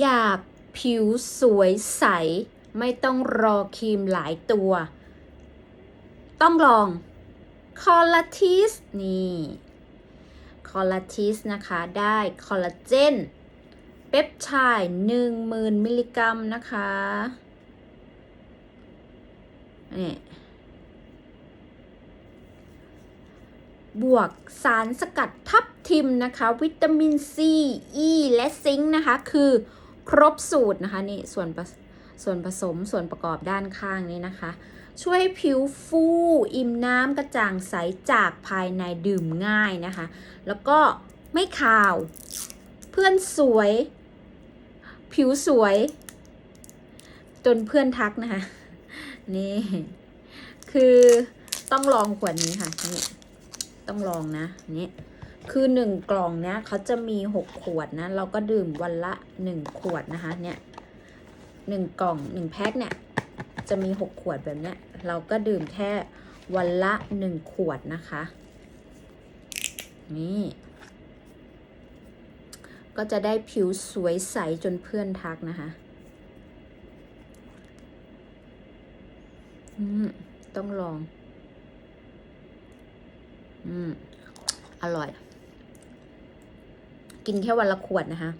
อยากผิวสวยใส ไม่ต้องรอครีมหลายตัว ต้องลองคอลลาทิสนี่คอลลาทิสนะคะ ได้คอลลาเจนเปปไทด์10,000มิลลิกรัมนะคะนี่บวกสารสกัดทับทิมนะคะ วิตามินซีอ e และซิงค์นะคะ คือ ครบสูตรนะคะนี่ส่วนส่วนผสมส่วนประกอบด้านข้างนี้นะคะ ช่วยให้ผิวฟูอิ่มน้ำกระจ่างใสจากภายในดื่มง่ายนะคะ แล้วก็ไม่ขาว เพื่อนสวย ผิวสวย จนเพื่อนทักนะคะนี่ คือต้องลองขวดนี้ค่ะนี่ต้องลองนะนี่ คือหนึ่งกล่องเนี้ยเขาจะมีหกขวดนะ เราก็ดื่มวันละหนึ่งขวดนะคะ เนี่ยหนึ่งกล่องหนึ่งแพ็คเนี่ย จะมีหกขวดแบบเนี้ย เราก็ดื่มแค่วันละหนึ่งขวดนะคะ นี่ ก็จะได้ผิวสวยใสจนเพื่อนทักนะคะ อืม ต้องลอง อืม อร่อย กินแค่วันละขวดนะคะ